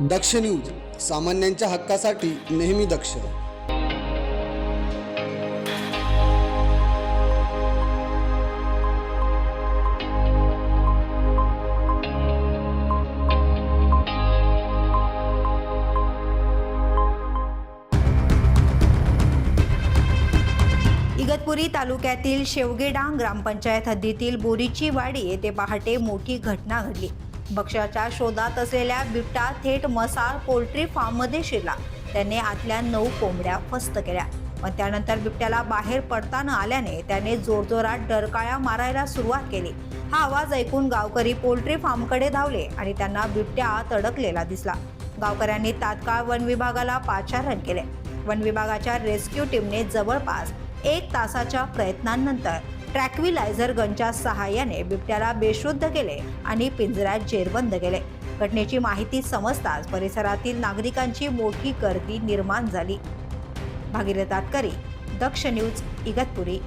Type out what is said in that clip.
दक्ष news सामान्यांच्या हक्कासाठी नेहमी दक्ष. इगतपुरी तालुक्यातील शेवगेडांग ग्रामपंचायत हद्दीतील बोरीची वाडी येथे पहाटे मोठी घटना घडली. भक्ष्याच्या शोधात असलेल्या बिबटा थेट मसाळ पोल्ट्री फार्ममध्ये शिरला. त्याने आतल्या नऊ कोंबड्या फस्त केल्या. पण त्यानंतर बिबट्याला बाहेर पडताना आल्याने त्याने जोरजोरात डरकाळ्या मारायला सुरुवात केली. हा आवाज ऐकून गावकरी पोल्ट्री फार्मकडे धावले आणि त्यांना बिबट्या आत अडकलेला दिसला. गावकऱ्यांनी तात्काळ वन विभागाला पाचारण केले. वन विभागाच्या रेस्क्यू टीमने जवळपास एक तासाच्या प्रयत्नांनंतर ट्रॅक्विलायझर गनच्या सहाय्याने बिबट्याला बेशुद्ध केले आणि पिंजऱ्यात जेरबंद केले. घटनेची माहिती समजताच परिसरातील नागरिकांची मोठी गर्दी निर्माण झाली. भागीरथ तातकरी दक्ष न्यूज इगतपुरी.